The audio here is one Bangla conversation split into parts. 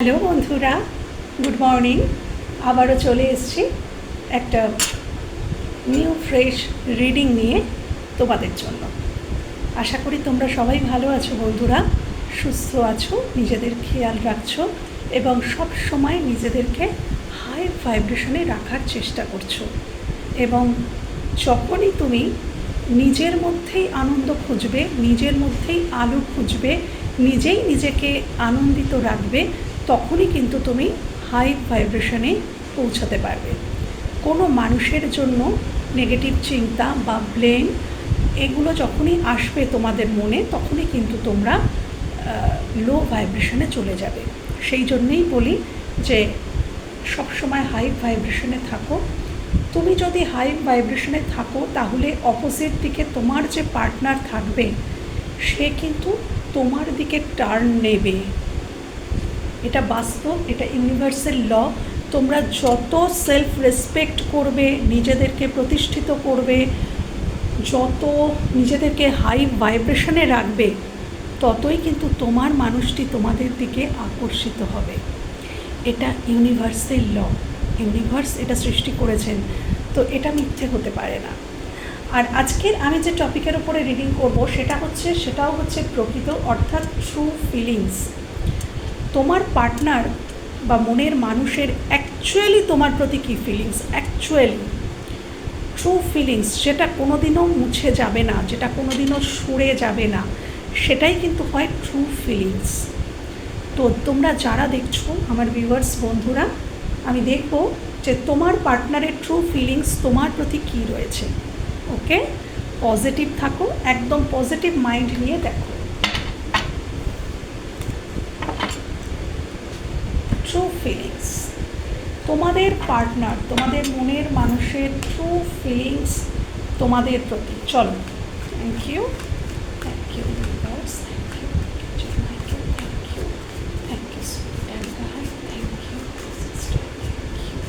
হ্যালো বন্ধুরা, গুড মর্নিং। আবারও চলে এসেছি একটা নিউ, ফ্রেশ রিডিং নিয়ে তোমাদের জন্য। আশা করি তোমরা সবাই ভালো আছো বন্ধুরা, সুস্থ আছো, নিজেদের খেয়াল রাখছো এবং সব সময় নিজেদেরকে হাই ভাইব্রেশনে রাখার চেষ্টা করছ। এবং যখনই তুমি নিজের মধ্যেই আনন্দ খুঁজবে, নিজের মধ্যেই আলো খুঁজবে, নিজেই নিজেকে আনন্দিত রাখবে তখনই কিন্তু তুমি হাই ভাইব্রেশনে পৌঁছাতে পারবে। কোনো মানুষের জন্য নেগেটিভ চিন্তা বা ব্লেম এগুলো যখনই আসবে তোমাদের মনে, তখনই কিন্তু তোমরা লো ভাইব্রেশনে চলে যাবে। সেই জন্যেই বলি যে সবসময় হাই ভাইব্রেশনে থাকো। তুমি যদি হাই ভাইব্রেশনে থাকো, তাহলে অপোজিট দিকে তোমার যে পার্টনার থাকবে, সে কিন্তু তোমার দিকে টার্ন নেবে। এটা বাস্তব, এটা ইউনিভার্সাল ল তোমরা যত সেলফ রেসপেক্ট করবে, নিজেদেরকে প্রতিষ্ঠিত করবে, যত নিজেদেরকে হাই ভাইব্রেশনে রাখবে, ততই কিন্তু তোমার মানুষটি তোমাদের দিকে আকর্ষিত হবে। এটা ইউনিভার্সাল ল ইউনিভার্স এটা সৃষ্টি করেছেন, তো এটা মিথ্যে হতে পারে না। আর আজকের আমি যে টপিকের উপরে রিডিং করব, সেটা হচ্ছে, সেটাও হচ্ছে প্রকৃত, অর্থাৎ ট্রু ফিলিংস তোমার পার্টনার বা মনের মানুষের অ্যাকচুয়ালি তোমার প্রতি কী ফিলিংস অ্যাকচুয়ালি ট্রু ফিলিংস যেটা কোনোদিনও মুছে যাবে না, যেটা কোনোদিনও সরে যাবে না, সেটাই কিন্তু হয় ট্রু ফিলিংস তো তোমরা যারা দেখছ, আমার ভিউয়ার্স বন্ধুরা, আমি দেখব যে তোমার পার্টনারের ট্রু ফিলিংস তোমার প্রতি কী রয়েছে। ওকে পজিটিভ থাকো, একদম পজিটিভ মাইন্ড নিয়ে দেখো ট্রু ফিলিংস তোমাদের পার্টনার তোমাদের মনের মানুষের ট্রু ফিলিংস তোমাদের প্রতি। চলো। Thank you thank you thank you thank you thank you and guy thank you thank you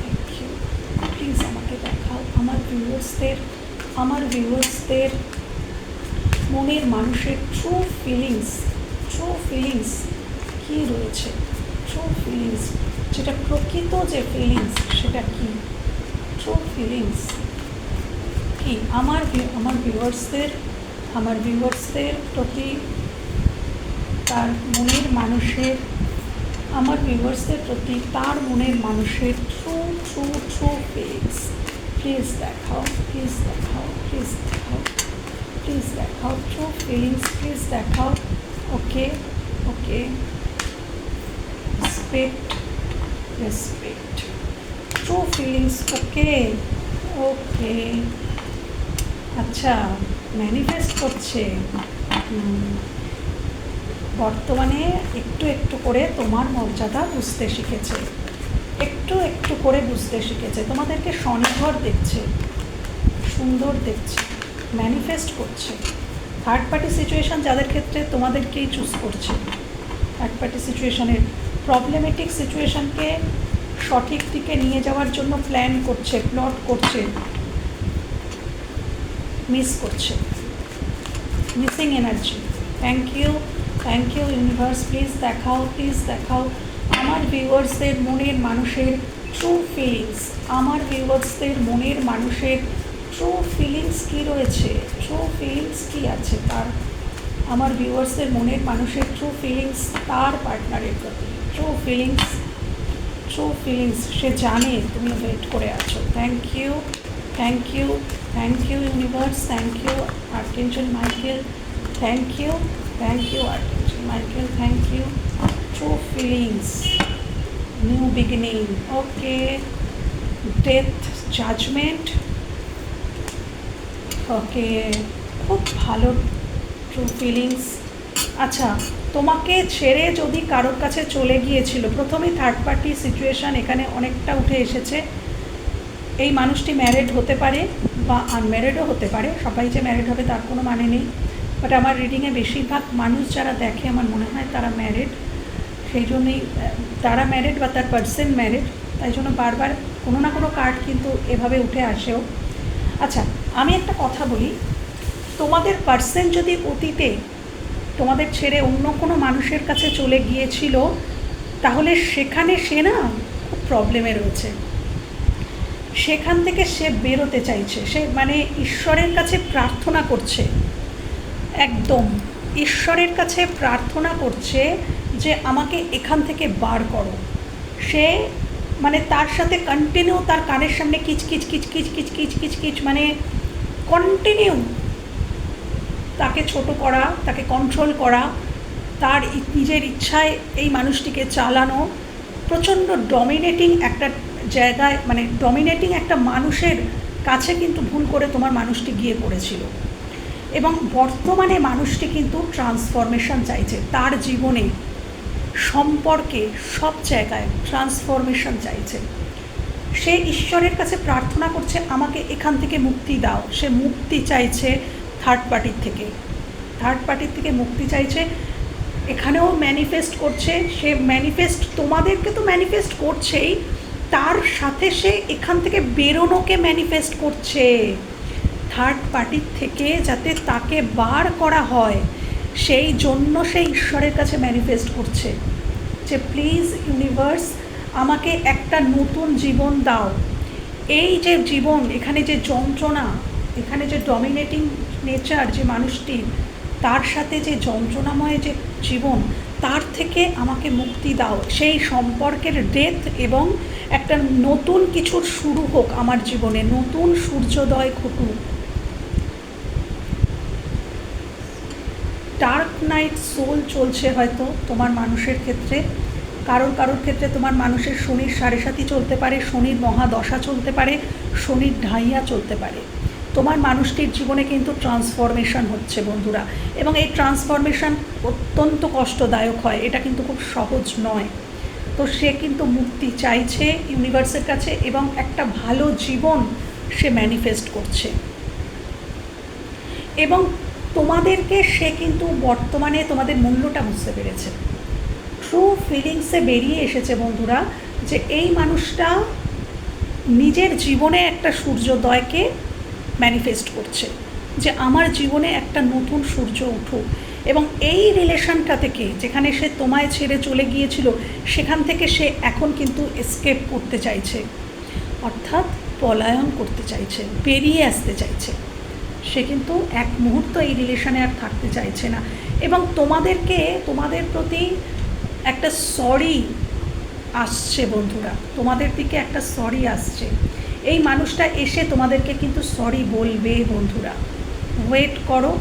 thank you please আমাকে দেখাও। আমার ভিউয়ার্সদের আমার ভিউয়ার্সদের মনের মানুষের ট্রু ফিলিংস ট্রু ফিলিংস কী রয়েছে? ট্রু ফিলিংস যেটা প্রকৃত যে ফিলিংস সেটা কি? ট্রু ফিলিংস কি? আমার আমার ভিউয়ার্সদের আমার ভিউয়ার্সদের প্রতি, তার মনের মানুষের, আমার ভিউয়ার্সদের প্রতি, তার মনের মানুষের true true true feelings please দেখাও প্লিজ দেখাও প্লিজ দেখাও প্লিজ দেখাও ট্রু ফিলিংস প্লিজ দেখাও। Okay okay respect respect true feelings okay okay আচ্ছা ম্যানিফেস্ট করছে। বর্তমানে একটু একটু করে তোমার মর্যাদা বুঝতে শিখেছে। একটু একটু করে বুঝতে শিখেছে। তোমাদেরকে স্বনির্ভর দেখছে। সুন্দর দেখছে। ম্যানিফেস্ট করছে। থার্ড পার্টি সিচুয়েশান যাদের ক্ষেত্রে তোমাদেরকেই চুজ করছে। থার্ড পার্টি সিচুয়েশানের প্রবলেমেটিক সিচুয়েশানকে সঠিক দিকে নিয়ে যাওয়ার জন্য প্ল্যান করছে প্লট করছে মিস করছে। Missing energy thank you thank you universe please দেখাও প্লিজ দেখাও। আমার ভিউয়ার্সদের মনের মানুষের ট্রু ফিলিংস আমার ভিউয়ার্সদের মনের মানুষের ট্রু ফিলিংস কী রয়েছে? ট্রু ফিলিংস কী আছে? তার, আমার ভিউয়ার্সদের মনের মানুষের ট্রু ফিলিংস তার পার্টনারের প্রতি। ট্রু ফিলিংস ট্রু ফিলিংস সে জানে তুমি ওয়েট করে আছো। Thank you thank you thank you universe thank you archangel Michael thank you thank you archangel Michael thank you true feelings new beginning okay death judgement okay, খুব ভালো ট্রু ফিলিংস আচ্ছা তোমাকে ছেড়ে যদি কারোর কাছে চলে গিয়েছিল প্রথমেই থার্ড পার্টি সিচুয়েশান এখানে অনেকটা উঠে এসেছে। এই মানুষটি ম্যারেড হতে পারে বা আনম্যারেডও হতে পারে, সবাই যে ম্যারেড হবে তার কোনো মানে নেই। বাট আমার রিডিংয়ে বেশিরভাগ মানুষ যারা দেখে, আমার মনে হয় তারা ম্যারেড সেই জন্যই তারা ম্যারেড বা তার পার্সন ম্যারেড তাই জন্য বারবার কোনো না কোনো কার্ড কিন্তু এভাবে উঠে আসেও। আচ্ছা আমি একটা কথা বলি, তোমাদের পার্সন যদি অতীতে তোমাদের ছেড়ে অন্য কোনো মানুষের কাছে চলে গিয়েছিল, তাহলে সেখানে সে না খুব প্রবলেমে রয়েছে। সেখান থেকে সে বেরোতে চাইছে, সে মানে ঈশ্বরের কাছে প্রার্থনা করছে। একদম, ঈশ্বরের কাছে প্রার্থনা করছে যে আমাকে এখান থেকে বার করো। সে মানে তার সাথে কন্টিনিউ তার কানের সামনে কিচ কিচ কিচ কিচ কিচ কিচ কিচ কিচ মানে কন্টিনিউ তাকে ছোট করা, তাকে কন্ট্রোল করা, তার নিজের ইচ্ছায় এই মানুষটিকে চালানো, প্রচণ্ড ডমিনেটিং একটা জায়গায় মানে ডমিনেটিং একটা মানুষের কাছে কিন্তু ভুল করে তোমার মানুষটি গিয়ে পড়েছিল। এবং বর্তমানে মানুষটি কিন্তু ট্রান্সফরমেশন চাইছে। তার জীবনে সম্পর্কে সব জায়গায় ট্রান্সফরমেশন চাইছে। সে ঈশ্বরের কাছে প্রার্থনা করছে, আমাকে এখান থেকে মুক্তি দাও। সে মুক্তি চাইছে থার্ড পার্টির থেকে। থার্ড পার্টির থেকে মুক্তি চাইছে, এখানেও ম্যানিফেস্ট করছে, সে ম্যানিফেস্ট তোমাদেরকে তো ম্যানিফেস্ট করছেই, তার সাথে সে এখান থেকে বেরোনোকে ম্যানিফেস্ট করছে। থার্ড পার্টির থেকে যাতে তাকে বার করা হয়, সেই জন্য সে ঈশ্বরের কাছে ম্যানিফেস্ট করছে। যে প্লিজ ইউনিভার্স আমাকে একটা নতুন জীবন দাও। এই যে জীবন, এখানে যে যন্ত্রণা, এখানে যে ডমিনেটিং নেচার যে মানুষটি, তার সাথে যে যন্ত্রণাময় যে জীবন, তার থেকে আমাকে মুক্তি দাও। সেই সম্পর্কের ডেথ এবং একটা নতুন কিছুর শুরু হোক আমার জীবনে। নতুন সূর্যোদয় ঘটুক। ডার্ক নাইট সোল চলছে হয়তো তোমার মানুষের ক্ষেত্রে। কারোর কারোর ক্ষেত্রে তোমার মানুষের শনির সাড়ে সাথী চলতে পারে, শনির মহাদশা চলতে পারে, শনির ঢাইয়া চলতে পারে। তোমার মানুষটির জীবনে কিন্তু ট্রান্সফরমেশন হচ্ছে বন্ধুরা এবং এই ট্রান্সফরমেশন অত্যন্ত কষ্টদায়ক হয়, এটা কিন্তু খুব সহজ নয়। তো সে কিন্তু মুক্তি চাইছে ইউনিভার্সের কাছে এবং একটা ভালো জীবন সে ম্যানিফেস্ট করছে। এবং তোমাদেরকে সে কিন্তু বর্তমানে তোমাদের মূল্যটা বুঝতে পেরেছে। ট্রু ফিলিংসে বেরিয়ে এসেছে বন্ধুরা, যে এই মানুষটা নিজের জীবনে একটা সূর্যোদয়কে ম্যানিফেস্ট করছে, যে আমার জীবনে একটা নতুন সূর্য উঠুক। এবং এই রিলেশনটা থেকে, যেখানে সে তোমায় ছেড়ে চলে গিয়েছিল, সেখান থেকে সে এখন কিন্তু এসকেপ করতে চাইছে, অর্থাৎ পলায়ন করতে চাইছে বেরিয়ে আসতে চাইছে। সে কিন্তু এক মুহূর্ত এই রিলেশনে আর থাকতে চাইছে না। এবং তোমাদেরকে, তোমাদের প্রতি একটা সরি আসছে বন্ধুরা। তোমাদের দিকে একটা সরি আসছে। এই মানুষটা এসে তোমাদেরকে কিন্তু সরি বলবে বন্ধুরা। ওয়েট করো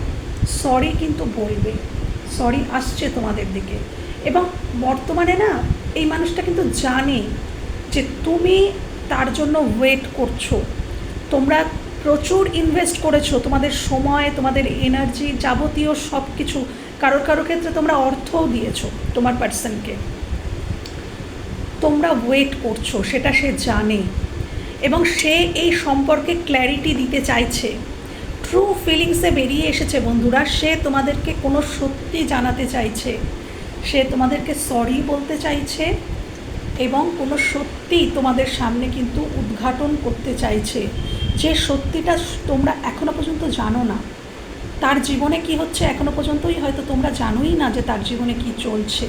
সরি কিন্তু বলবে। সরি আসছে তোমাদের দিকে। এবং বর্তমানে না, এই মানুষটা কিন্তু জানে যে তুমি তার জন্য ওয়েট করছ। তোমরা প্রচুর ইনভেস্ট করেছ। তোমাদের সময়, তোমাদের এনার্জি যাবতীয় সব কিছু কারোর কারোর ক্ষেত্রে তোমরা অর্থও দিয়েছ তোমার পার্সনকে তোমরা ওয়েট করছ, সেটা সে জানে। এবং সে এই সম্পর্কে ক্ল্যারিটি দিতে চাইছে। ট্রু ফিলিংসে বেরিয়ে এসেছে বন্ধুরা, সে তোমাদেরকে কোনো সত্যি জানাতে চাইছে। সে তোমাদেরকে সরি বলতে চাইছে এবং কোনো সত্যি তোমাদের সামনে কিন্তু উদ্ঘাটন করতে চাইছে। যে সত্যিটা তোমরা এখনও পর্যন্ত জানো না। তার জীবনে কি হচ্ছে এখনও পর্যন্তই হয়তো তোমরা জানোই না যে তার জীবনে কি চলছে।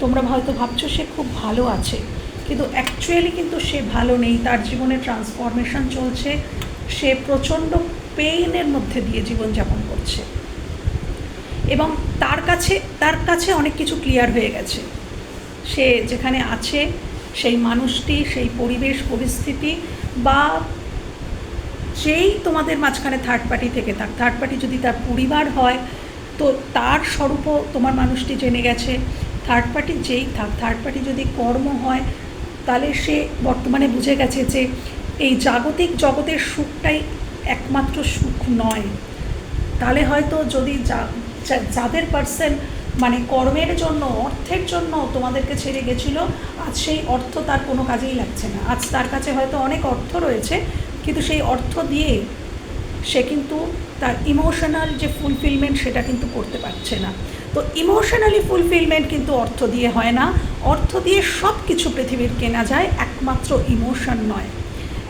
তোমরা হয়তো ভাবছ সে খুব ভালো আছে, কিন্তু অ্যাকচুয়ালি কিন্তু সে ভালো নেই। তার জীবনে ট্রান্সফরমেশন চলছে। সে প্রচণ্ড পেইনের মধ্যে দিয়ে জীবনযাপন করছে। এবং তার কাছে তার কাছে অনেক কিছু ক্লিয়ার হয়ে গেছে। সে যেখানে আছে, সেই মানুষটি, সেই পরিবেশ, পরিস্থিতি বা যেই তোমাদের মাঝখানে থার্ড পার্টি থেকে থাক। থার্ড পার্টি যদি তার পরিবার হয়, তো তার স্বরূপও তোমার মানুষটি জেনে গেছে। থার্ড পার্টি যেই থাক থার্ড পার্টি যদি কর্ম হয়, তাহলে সে বর্তমানে বুঝে গেছে যে এই জাগতিক জগতের সুখটাই একমাত্র সুখ নয়। তাহলে হয়তো যদি যাদের পার্সন মানে কর্মের জন্য, অর্থের জন্য তোমাদেরকে ছেড়ে গেছিল, আজ সেই অর্থ তার কোনো কাজেই লাগছে না। আজ তার কাছে হয়তো অনেক অর্থ রয়েছে কিন্তু সেই অর্থ দিয়ে সে কিন্তু তার ইমোশনাল যে ফুলফিলমেন্ট সেটা কিন্তু করতে পারছে না। তো ইমোশনালি ফুলফিলমেন্ট কিন্তু অর্থ দিয়ে হয় না। অর্থ দিয়ে সব কিছু পৃথিবীর কেনা যায়, একমাত্র ইমোশন নয়।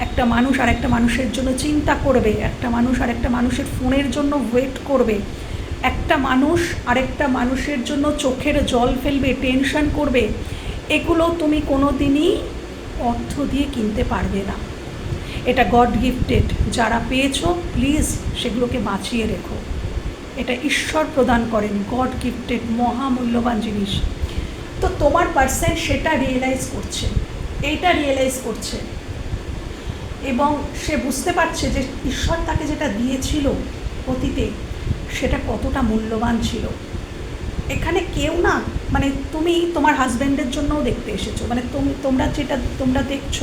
একটা মানুষ আর একটা মানুষের জন্য চিন্তা করবে, একটা মানুষ আর একটা মানুষের ফোনের জন্য ওয়েট করবে, একটা মানুষ আরেকটা মানুষের জন্য চোখের জল ফেলবে টেনশন করবে, এগুলো তুমি কোনো দিনই অর্থ দিয়ে কিনতে পারবে না। এটা গড গিফটেড যারা পেয়েছ প্লিজ সেগুলোকে বাঁচিয়ে রেখো। এটা ঈশ্বর প্রদান করেন, গড গিফটেড মহামূল্যবান জিনিস। তো তোমার পার্সন সেটা রিয়েলাইজ করছে, এইটা রিয়েলাইজ করছে। এবং সে বুঝতে পারছে যে ঈশ্বর তাকে যেটা দিয়েছিল অতীতে, সেটা কতটা মূল্যবান ছিল। এখানে কেউ না মানে তুমি তোমার হাজব্যান্ডের জন্যও দেখতে এসেছ মানে তুমি, তোমরা যেটা, তোমরা দেখছ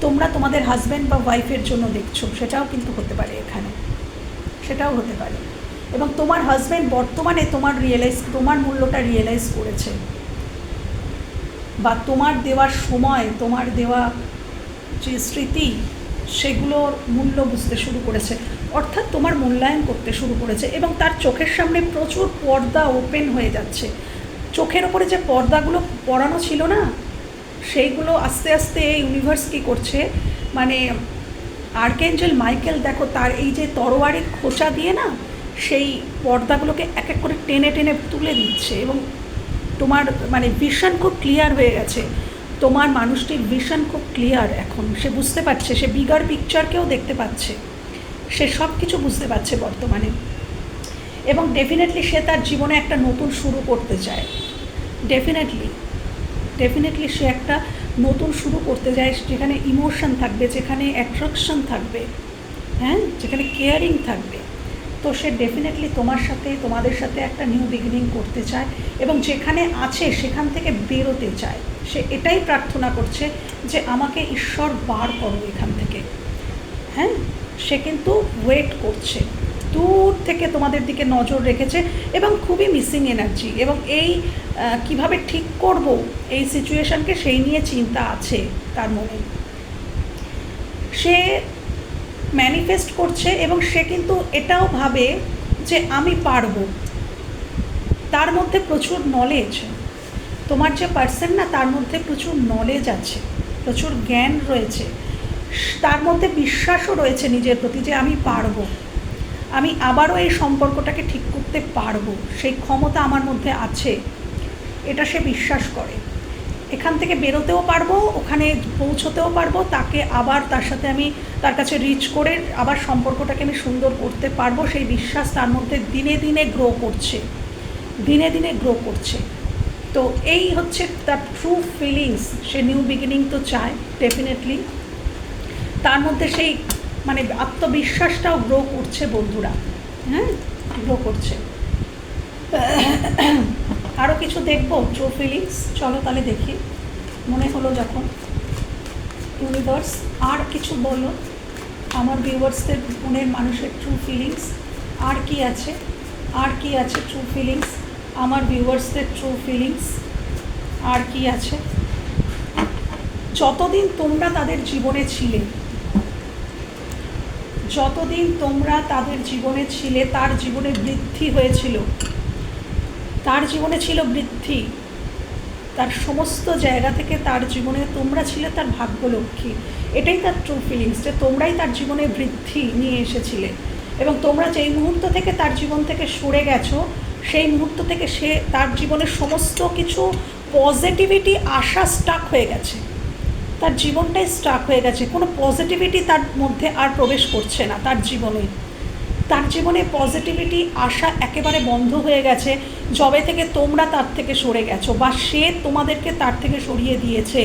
তোমরা তোমাদের হাজব্যান্ড বা ওয়াইফের জন্য দেখছ, সেটাও কিন্তু হতে পারে এখানে। সেটাও হতে পারে। এবং তোমার হাজব্যান্ড বর্তমানে তোমার রিয়েলাইজ তোমার মূল্যটা রিয়েলাইজ করেছে। বা তোমার দেওয়ার সময়, তোমার দেওয়া যে স্মৃতি সেগুলোর মূল্য বুঝতে শুরু করেছে। অর্থাৎ তোমার মূল্যায়ন করতে শুরু করেছে এবং তার চোখের সামনে প্রচুর পর্দা ওপেন হয়ে যাচ্ছে। চোখের ওপরে যে পর্দাগুলো পড়ানো ছিল না সেইগুলো আস্তে আস্তে ইউনিভার্স কী করছে? মানে আর্কেঞ্জেল মাইকেল দেখো, তার এই যে তরোয়ারির খোঁচা দিয়ে না, সেই পর্দাগুলোকে এক এক করে টেনে টেনে তুলে দিচ্ছে এবং তোমার মানে ভিশন খুব ক্লিয়ার হয়ে গেছে। তোমার মানুষটির ভিশন খুব ক্লিয়ার এখন। সে বুঝতে পারছে, সে বিগার পিকচারকেও দেখতে পাচ্ছে। সে সব কিছু বুঝতে পারছে বর্তমানে। এবং ডেফিনেটলি সে তার জীবনে একটা নতুন শুরু করতে চায়। ডেফিনেটলি ডেফিনেটলি সে একটা নতুন শুরু করতে যায়, যেখানে ইমোশন থাকবে, যেখানে অ্যাট্রাকশন থাকবে হ্যাঁ? যেখানে কেয়ারিং থাকবে। তো সে ডেফিনেটলি তোমার সাথে, তোমাদের সাথে একটা নিউ বিগিনিং করতে চায় এবং যেখানে আছে, সেখান থেকে বেরোতে চায়। সে এটাই প্রার্থনা করছে যে আমাকে ঈশ্বর বার করো এখান থেকে হ্যাঁ? সে কিন্তু ওয়েট করছে। দূর থেকে তোমাদের দিকে নজর রেখেছে এবং খুবই মিসিং এনার্জি এবং এই কীভাবে ঠিক করব এই সিচুয়েশনকে সেই নিয়ে চিন্তা আছে তার মনে। সে ম্যানিফেস্ট করছে এবং সে কিন্তু এটাও ভাবে যে আমি পারব। তার মধ্যে প্রচুর নলেজ তোমার যে পার্সন না, তার মধ্যে প্রচুর নলেজ আছে, প্রচুর জ্ঞান রয়েছে। তার মধ্যে বিশ্বাসও রয়েছে নিজের প্রতি যে আমি পারব। আমি আবারও এই সম্পর্কটাকে ঠিক করতে পারব। সেই ক্ষমতা আমার মধ্যে আছে। এটা সে বিশ্বাস করে। এখান থেকে বেরোতেও পারব, ওখানে পৌঁছতেও পারব, তাকে আবার তার সাথে আমি তার কাছে রিচ করে আবার সম্পর্কটাকে আমি সুন্দর করতে পারব, সেই বিশ্বাস তার মধ্যে দিনে দিনে গ্রো করছে। দিনে দিনে গ্রো করছে। তো এই হচ্ছে তার ট্রু ফিলিংস সে নিউ বিগিনিং তো চায় ডেফিনেটলি তার মধ্যে সেই মানে আত্মবিশ্বাসটাও গ্রো করছে বন্ধুরা হ্যাঁ? গ্রো করছে। আরও কিছু দেখব ট্রু ফিলিংস চলো তাহলে দেখি। মনে হলো যখন ইউনিভার্স আর কিছু বলো আমার ভিউয়ার্সদের মনের মানুষের ট্রু ফিলিংস আর কি আছে? আর কি আছে ট্রু ফিলিংস আমার ভিউয়ার্সদের ট্রু ফিলিংস আর কি আছে? যতদিন তোমরা তাদের জীবনে ছিলে, যতদিন তোমরা তাদের জীবনে ছিলে, তার জীবনে বৃদ্ধি হয়েছিল তার জীবনে ছিল বৃদ্ধি। তার সমস্ত জায়গা থেকে তার জীবনে তোমরা ছিলে তার ভাগ্যলক্ষ্মী। এটাই তার ট্রু ফিলিংস যে তোমরাই তার জীবনে বৃদ্ধি নিয়ে এসেছিলে। এবং তোমরা যেই মুহূর্ত থেকে তার জীবন থেকে সরে গেছো, সেই মুহূর্ত থেকে সে তার জীবনের সমস্ত কিছু পজিটিভিটি আশা স্টাক হয়ে গেছে। তার জীবনটাই স্টাক হয়ে গেছে। কোনো পজিটিভিটি তার মধ্যে আর প্রবেশ করছে না তার জীবনে। তার জীবনে পজিটিভিটি আসা একেবারে বন্ধ হয়ে গেছে। যবে থেকে তোমরা তার থেকে সরে গেছো বা সে তোমাদেরকে তার থেকে সরিয়ে দিয়েছে,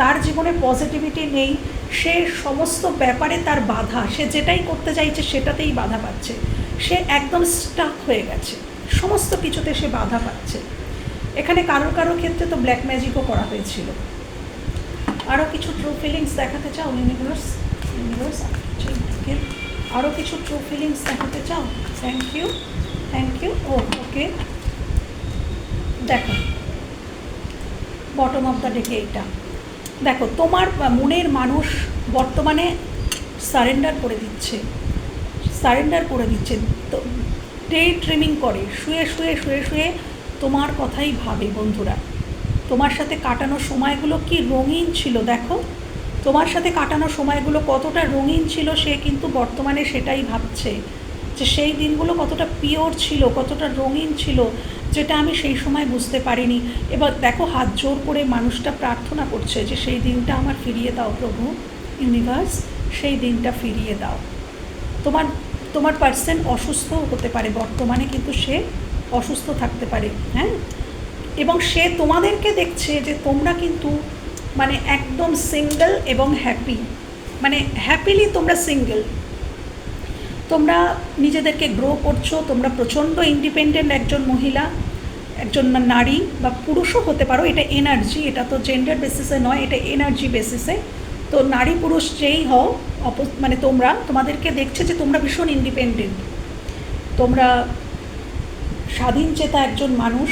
তার জীবনে পজিটিভিটি নেই। সে সমস্ত ব্যাপারে তার বাধা, সে যেটাই করতে চাইছে সেটাতেই বাধা পাচ্ছে। সে একদম স্টাক হয়ে গেছে, সমস্ত কিছুতে সে বাধা পাচ্ছে। এখানে কারোর কারোর ক্ষেত্রে তো ব্ল্যাক ম্যাজিকও করা হয়েছিল। আরও কিছু ট্রু ফিলিংস দেখাতে চাও ইউনিভার্স ইউনিভার্স আরও কিছু ট্রু ফিলিংস দেখাতে চাও? থ্যাংক ইউ থ্যাংক ইউ ও ওকে দেখো বটম অফ দ্য ডেকে এটা দেখো, তোমার মনের মানুষ বর্তমানে সারেন্ডার করে দিচ্ছে। সারেন্ডার করে দিচ্ছে। তো ডে ট্রিমিং করে, শুয়ে শুয়ে শুয়ে শুয়ে তোমার কথাই ভাবে বন্ধুরা। তোমার সাথে কাটানো সময়গুলো কি রঙিন ছিল, দেখো। তোমার সাথে কাটানো সময়গুলো কতটা রঙিন ছিল সে কিন্তু বর্তমানে সেটাই ভাবছে। যে সেই দিনগুলো কতটা পিওর ছিল, কতটা রঙিন ছিল, যেটা আমি সেই সময় বুঝতে পারিনি। এবার দেখো, হাত জোর করে মানুষটা প্রার্থনা করছে যে সেই দিনটা আমার ফিরিয়ে দাও প্রভু ইউনিভার্স সেই দিনটা ফিরিয়ে দাও। তোমার তোমার পার্সন অসুস্থ হতে পারে, বর্তমানে কিন্তু সে অসুস্থ থাকতে পারে হ্যাঁ? এবং সে তোমাদেরকে দেখছে যে তোমরা কিন্তু মানে একদম সিঙ্গেল এবং হ্যাপি। মানে হ্যাপিলি তোমরা সিঙ্গেল। তোমরা নিজেদেরকে গ্রো করছ, তোমরা প্রচণ্ড ইন্ডিপেন্ডেন্ট একজন মহিলা, একজন নারী বা পুরুষও হতে পারো, এটা এনার্জি, এটা তো জেন্ডার বেসিসে নয়, এটা এনার্জি বেসিসে তো নারী পুরুষ যেই হও, অপ মানে তোমরা, তোমাদেরকে দেখছে যে তোমরা ভীষণ ইন্ডিপেন্ডেন্ট তোমরা স্বাধীন চেতা একজন মানুষ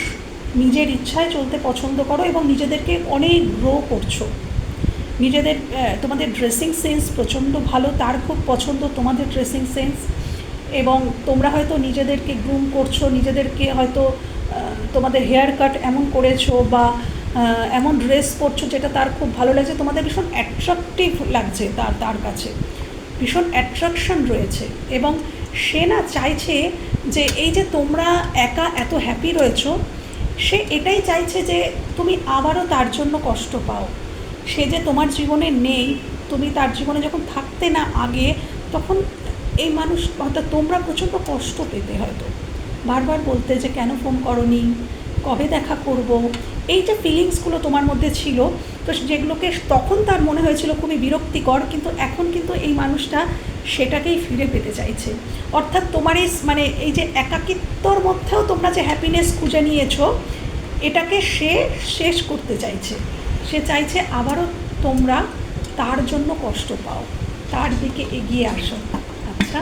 নিজের ইচ্ছায় চলতে পছন্দ করো এবং নিজেদেরকে অনেক গ্রো করছ। নিজেদের তোমাদের ড্রেসিং সেন্স প্রচণ্ড ভালো, তার খুব পছন্দ তোমাদের ড্রেসিং সেন্স এবং তোমরা হয়তো নিজেদেরকে গ্রুম করছ, নিজেদেরকে হয়তো তোমাদের হেয়ার কাট এমন করেছ বা এমন ড্রেস পরছো যেটা তার খুব ভালো লাগছে। তোমাদের ভীষণ অ্যাট্রাকটিভ লাগছে তার তার কাছে। ভীষণ অ্যাট্রাকশন রয়েছে এবং সে না চাইছে যে এই যে তোমরা একা এত হ্যাপি রয়েছো সে এটাই চাইছে যে তুমি আবারও তার জন্য কষ্ট পাও। সে যে তোমার জীবনে নেই, তুমি তার জীবনে যখন থাকতে না আগে, তখন এই মানুষ, অর্থাৎ তোমরা প্রচণ্ড কষ্ট পেতে হয়তো। বারবার বলতে যে কেন ফোন করনি, কবে দেখা করব, এই যে ফিলিংসগুলো তোমার মধ্যে ছিল, তো যেগুলোকে তখন তার মনে হয়েছিল খুবই বিরক্তিকর, কিন্তু এখন কিন্তু এই মানুষটা সেটাকেই ফিরে পেতে চাইছে। অর্থাৎ তোমার এই মানে এই যে একাকিত্বর মধ্যেও তোমরা যে হ্যাপিনেস খুঁজে নিয়েছো, এটাকে সে শেষ করতে চাইছে। সে চাইছে আবারও তোমরা তার জন্য কষ্ট পাও, তার দিকে এগিয়ে আসো। আচ্ছা।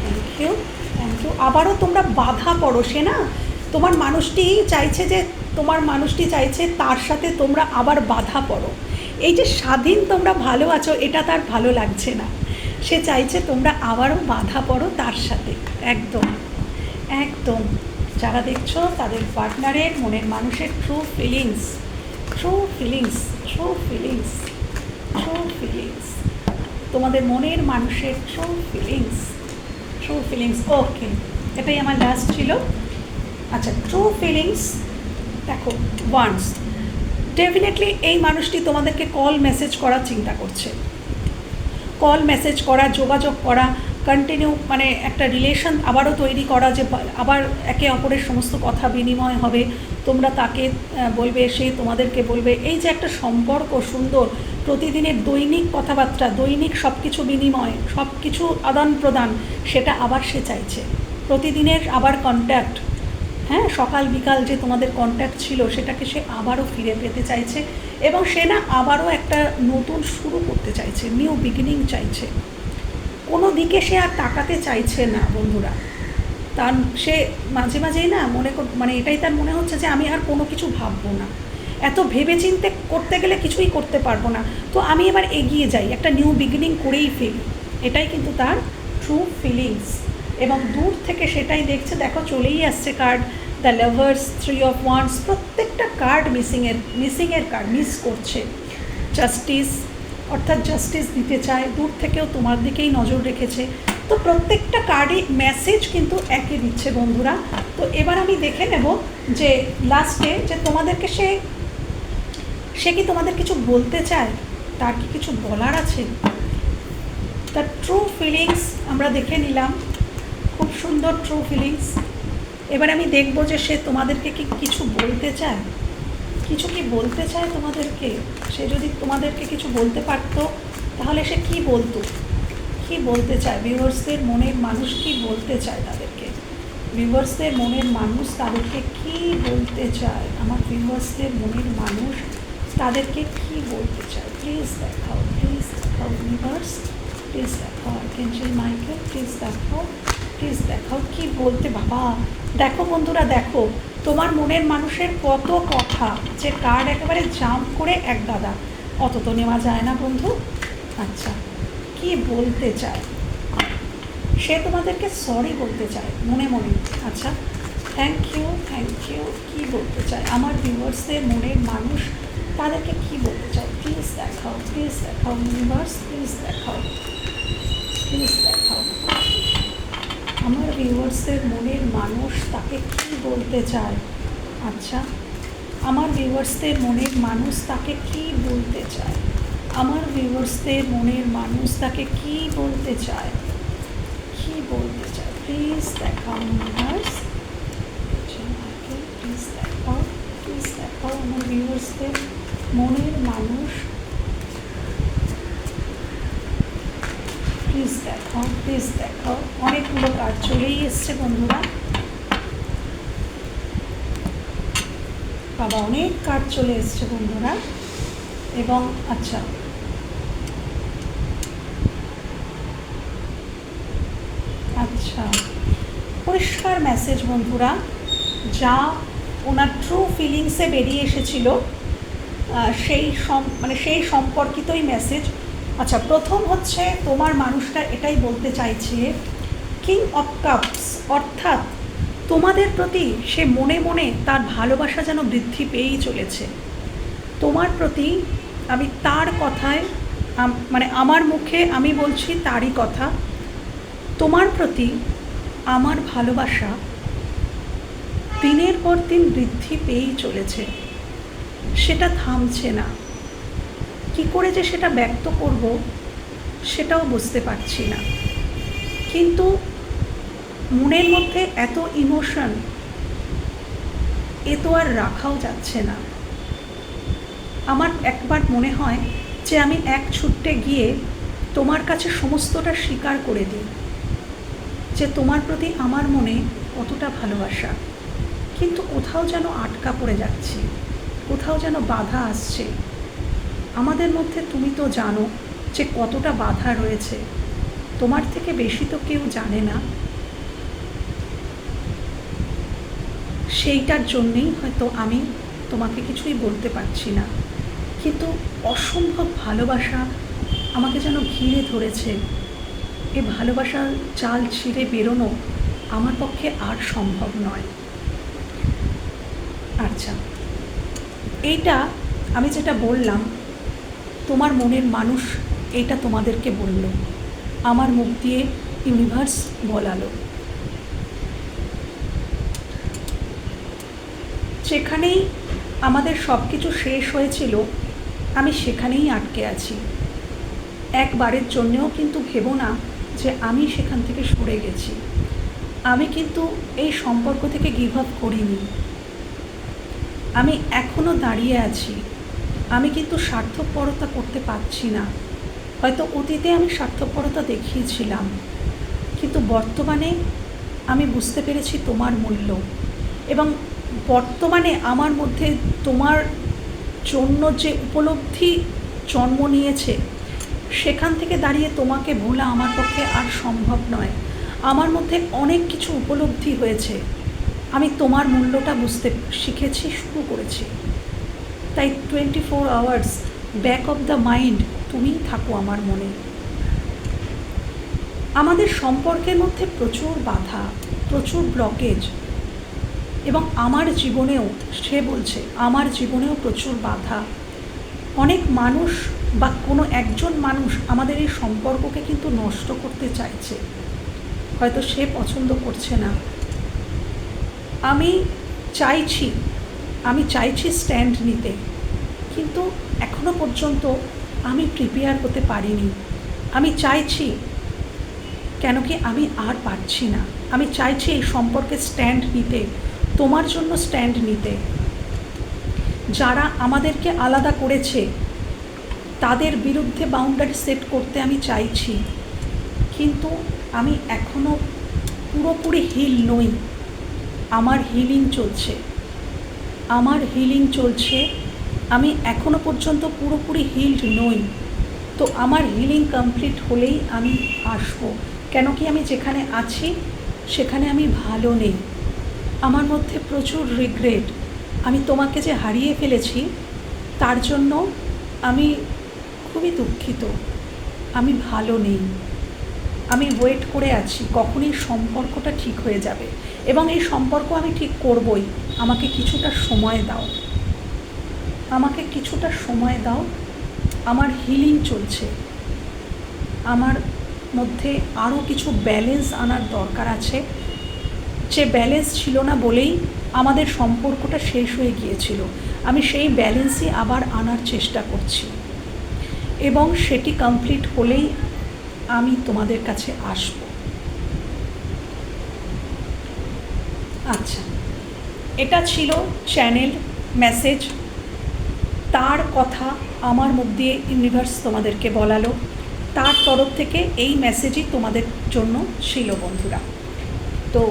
থ্যাংক ইউ থ্যাংক ইউ আবারও তোমরা বাধা পড়ো, সে না? তোমার মানুষটি চাইছে যে, তোমার মানুষটি চাইছে তার সাথে তোমরা আবার বাধা পড়ো। এই যে স্বাধীন তোমরা ভালো আছো, এটা তার ভালো লাগছে না। সে চাইছে তোমরা আবারও বাধা পড়ো তার সাথে। একদম একদম। যারা দেখছ, তাদের পার্টনারের মনের মানুষের true feelings true feelings true feelings true feelings তোমাদের মনের মানুষের true feelings true feelings okay এটাই আমার লাস্ট ছিল। আচ্ছা ট্রু ফিলিংস দেখো ওয়ান্স ডেফিনেটলি এই মানুষটি তোমাদেরকে কল মেসেজ করার চিন্তা করছে। কল মেসেজ করা, যোগাযোগ করা কন্টিনিউ মানে একটা রিলেশন আবারও তৈরি করা যে আবার একে অপরের সমস্ত কথা বিনিময় হবে। তোমরা তাকে বলবে, সে তোমাদেরকে বলবে। এই যে একটা সম্পর্ক সুন্দর, প্রতিদিনের দৈনিক কথাবার্তা, দৈনিক সব কিছু বিনিময় সব কিছু আদান প্রদান সেটা আবার সে চাইছে। প্রতিদিনের আবার কন্ট্যাক্ট হ্যাঁ সকাল বিকাল যে তোমাদের কন্ট্যাক্ট ছিল সেটাকে সে আবারও ফিরে পেতে চাইছে এবং সে না আবারও একটা নতুন শুরু করতে চাইছে নিউ বিগিনিং চাইছে। কোনো দিকে সে আর তাকাতে চাইছে না বন্ধুরা। তার সে মাঝে মাঝেই না মনে কর মানে এটাই তার মনে হচ্ছে যে আমি আর কোনো কিছু ভাববো না। এত ভেবে চিন্তে করতে গেলে কিছুই করতে পারব না। তো আমি এবার এগিয়ে যাই, একটা নিউ বিগিনিং করেই ফেলি। এটাই কিন্তু তার ট্রু ফিলিংস এবং দূর থেকে সেটাই দেখছে, দেখো চলেই আসছে card the lovers three of wands প্রত্যেকটা কার্ড মিসিংয়ের মিসিংয়ের কার্ড মিস করছে। জাস্টিস অর্থাৎ জাস্টিস দিতে চায়, দূর থেকেও তোমার দিকেই নজর রেখেছে। তো প্রত্যেকটা কার্ডই মেসেজ কিন্তু একই দিচ্ছে বন্ধুরা। তো এবার আমি দেখে নেব যে লাস্টে যে তোমাদেরকে সে সে কি তোমাদের কিছু বলতে চায়? তার কি কিছু বলার আছে? তার ট্রু ফিলিংস আমরা দেখে নিলাম। খুব সুন্দর ট্রু ফিলিংস এবার আমি দেখব যে সে তোমাদেরকে কি কিছু বলতে চায়। কিছু কি বলতে চায় তোমাদেরকে? সে যদি তোমাদেরকে কিছু বলতে পারতো, তাহলে সে কি বলতো? কি বলতে চায়? ভিউয়ার্সদের মনের মানুষ কি বলতে চায় তাদেরকে? ভিউয়ার্সদের মনের মানুষ তাদেরকে কি বলতে চায়? আমার ভিউয়ার্সদের মনের মানুষ তাদেরকে কি বলতে চায়? প্লিজ দেখাও প্লিজ দেখাও ভিউয়ার্স প্লিজ দেখাও আর্কেঞ্জেল মাইকেল প্লিজ দেখাও। প্লিজ দেখাও কি বলতে বাবা? দেখো বন্ধুরা, দেখো, তোমার মনের মানুষের কত কথা যে কার্ড একেবারে জাম্প করে এক দাদা। অত তো নেওয়া যায় না বন্ধু। আচ্ছা কি বলতে চায়? সে তোমাদেরকে সরি বলতে চায়, মনে মনে। আচ্ছা থ্যাংক ইউ থ্যাংক ইউ কি বলতে চায়? আমার ভিউয়ার্সদের মনের মানুষ তাদেরকে কি বলতে চায়? প্লিজ দেখাও প্লিজ দেখাও ইউনিভার্স প্লিজ দেখাও প্লিজ দেখাও। আমার ভিউয়ার্সের মনের মানুষ তাকে কি বলতে চায়? আচ্ছা আমার ভিউয়ার্সদের মনের মানুষ তাকে কি বলতে চায়? আমার ভিউয়ার্সদের মনের মানুষ তাকে কি বলতে চায়? কি বলতে চায়? প্লিজ দেখাও ভিউয়ার্স প্লিজ দেখাও প্লিজ দেখাও আমার ভিউয়ার্সদের মনের মানুষ প্লিজ দেখো প্লিজ দেখো। অনেকগুলো কাজ চলেই এসছে বন্ধুরা। বাবা, অনেক কাজ চলে এসছে বন্ধুরা। এবং আচ্ছা আচ্ছা পরিষ্কার মেসেজ বন্ধুরা, যা ওনার ট্রু ফিলিংসে বেরিয়ে এসেছিল সেই সম মানে সেই সম্পর্কিতই মেসেজ আচ্ছা প্রথম হচ্ছে তোমার মানুষটা এটাই বলতে চাইছে কিং অফ কাপস অর্থাৎ তোমাদের প্রতি সে মনে মনে তার ভালোবাসা যেন বৃদ্ধি পেয়েই চলেছে। তোমার প্রতি আমি তার কথায় মানে আমার মুখে আমি বলছি তারই কথা। তোমার প্রতি আমার ভালোবাসা দিনের পর দিন বৃদ্ধি পেয়েই চলেছে। সেটা থামছে না। কি করে যে সেটা ব্যক্ত করব সেটাও বুঝতে পারছি না। কিন্তু মনের মধ্যে এত ইমোশন এ তো আর রাখাও যাচ্ছে না। আমার একবার মনে হয় যে আমি এক ছুট্টে গিয়ে তোমার কাছে সমস্তটা স্বীকার করে দিই, যে তোমার প্রতি আমার মনে কতটা ভালোবাসা। কিন্তু কোথাও যেন আটকা পড়ে যাচ্ছি, কোথাও যেন বাধা আসছে। আমাদের মধ্যে তুমি তো জানো যে কতটা বাধা রয়েছে। তোমার থেকে বেশি তো কেউ জানে না। সেইটার জন্যেই হয়তো আমি তোমাকে কিছুই বলতে পারছি না। কিন্তু অসম্ভব ভালোবাসা আমাকে যেন ঘিরে ধরেছে। এ ভালোবাসার চাল ছিঁড়ে বেরোনো আমার পক্ষে আর সম্ভব নয়। আচ্ছা এইটা আমি যেটা বললাম তোমার মনের মানুষ এটা তোমাদেরকে বলল। আমার মুখ দিয়ে ইউনিভার্স বলালো। যেখানেই আমাদের সব কিছু শেষ হয়েছিল, আমি সেখানেই আটকে আছি। একবারের জন্যেও কিন্তু ভেবো না যে আমি সেখান থেকে সরে গেছি। আমি কিন্তু এই সম্পর্ক থেকে গিভ আপ করিনি। আমি এখনও দাঁড়িয়ে আছি। আমি কিন্তু স্বার্থপরতা করতে পারছি না। হয়তো অতীতে আমি স্বার্থপরতা দেখিয়েছিলাম, কিন্তু বর্তমানে আমি বুঝতে পেরেছি তোমার মূল্য এবং বর্তমানে আমার মধ্যে তোমার জন্য যে উপলব্ধি জন্ম নিয়েছে, সেখান থেকে দাঁড়িয়ে তোমাকে ভোলা আমার পক্ষে আর সম্ভব নয়। আমার মধ্যে অনেক কিছু উপলব্ধি হয়েছে। আমি তোমার মূল্যটা বুঝতে শিখেছি, শুরু করেছি। তাই twenty four hours back of the mind তুমিই থাকো আমার মনে। আমাদের সম্পর্কের মধ্যে প্রচুর বাধা, প্রচুর ব্লকেজ এবং আমার জীবনেও, সে বলছে, আমার জীবনেও প্রচুর বাধা। অনেক মানুষ বা কোনো একজন মানুষ আমাদের এই সম্পর্ককে কিন্তু নষ্ট করতে চাইছে। হয়তো সে পছন্দ করছে না। আমি চাইছি আমি চাইছি স্ট্যান্ড নিতে। কিন্তু এখনও পর্যন্ত আমি প্রিপেয়ার হতে পারিনি। আমি চাইছি কেন কি আমি আর পারছি না। আমি চাইছি এই সম্পর্কে স্ট্যান্ড নিতে, তোমার জন্য স্ট্যান্ড নিতে। যারা আমাদেরকে আলাদা করেছে, তাদের বিরুদ্ধে বাউন্ডারি সেট করতে আমি চাইছি। কিন্তু আমি এখনও পুরোপুরি হিল নই। আমার হিলিং চলছে। আমার হিলিং চলছে। আমি এখনও পর্যন্ত পুরোপুরি হিলড নই। তো আমার হিলিং কমপ্লিট হলেই আমি আসব। কেন কি আমি যেখানে আছি, সেখানে আমি ভালো নেই। আমার মধ্যে প্রচুর রিগ্রেট আমি তোমাকে যে হারিয়ে ফেলেছি, তার জন্য আমি খুবই দুঃখিত। আমি ভালো নেই। আমি ওয়েট করে আছি। কখনই সম্পর্কটা ঠিক হয়ে যাবে। এবং এই সম্পর্ক আমি ঠিক করবই। আমাকে কিছুটা সময় দাও। আমাকে কিছুটা সময় দাও। আমার হিলিং চলছে। আমার মধ্যে আরও কিছু ব্যালেন্স আনার দরকার আছে। যে ব্যালেন্স ছিল না বলেই আমাদের সম্পর্কটা শেষ হয়ে গিয়েছিল। আমি সেই ব্যালেন্সই আবার আনার চেষ্টা করছি। এবং সেটি কমপ্লিট হলেই আমি তোমাদের কাছে আসব। আচ্ছা। এটা ছিল চ্যানেল মেসেজ তার কথা আমার মুখ দিয়ে ইউনিভার্স তোমাদেরকে বলালো। তার তরফ থেকে এই মেসেজই তোমাদের জন্য ছিল বন্ধুরা। তো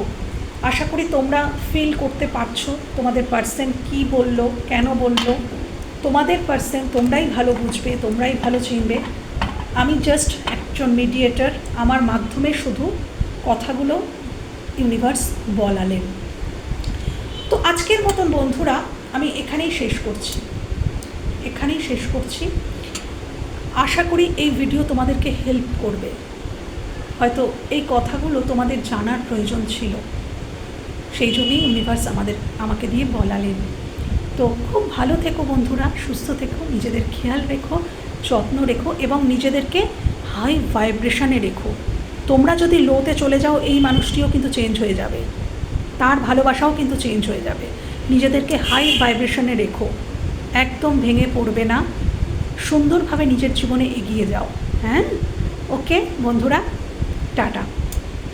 আশা করি তোমরা ফিল করতে পারছ তোমাদের পার্সন কি বলল, কেন বলল। তোমাদের পার্সন তোমরাই ভালো বুঝবে, তোমরাই ভালো চিনবে। আমি জাস্ট একজন মিডিয়েটার আমার মাধ্যমে শুধু কথাগুলো ইউনিভার্স বলালেন। তো আজকের মতন বন্ধুরা, আমি এখানেই শেষ করছি। এখানেই শেষ করছি। আশা করি এই ভিডিও তোমাদেরকে হেল্প করবে। হয়তো এই কথাগুলো তোমাদের জানার প্রয়োজন ছিল। সেই জন্যই ইউনিভার্স আমাদের, আমাকে দিয়ে বলালেন। তো খুব ভালো থেকো বন্ধুরা, সুস্থ থেকো, নিজেদের খেয়াল রেখো, যত্ন রেখো এবং নিজেদেরকে হাই ভাইব্রেশনে রেখো। তোমরা যদি লোতে চলে যাও, এই মানুষটিও কিন্তু চেঞ্জ হয়ে যাবে। তার ভালোবাসাও কিন্তু চেঞ্জ হয়ে যাবে। নিজেদেরকে হাই ভাইব্রেশনে রেখো। একদম ভেঙে পড়বে না। সুন্দরভাবে নিজের জীবনে এগিয়ে যাও। হ্যাঁ? ওকে বন্ধুরা, টাটা।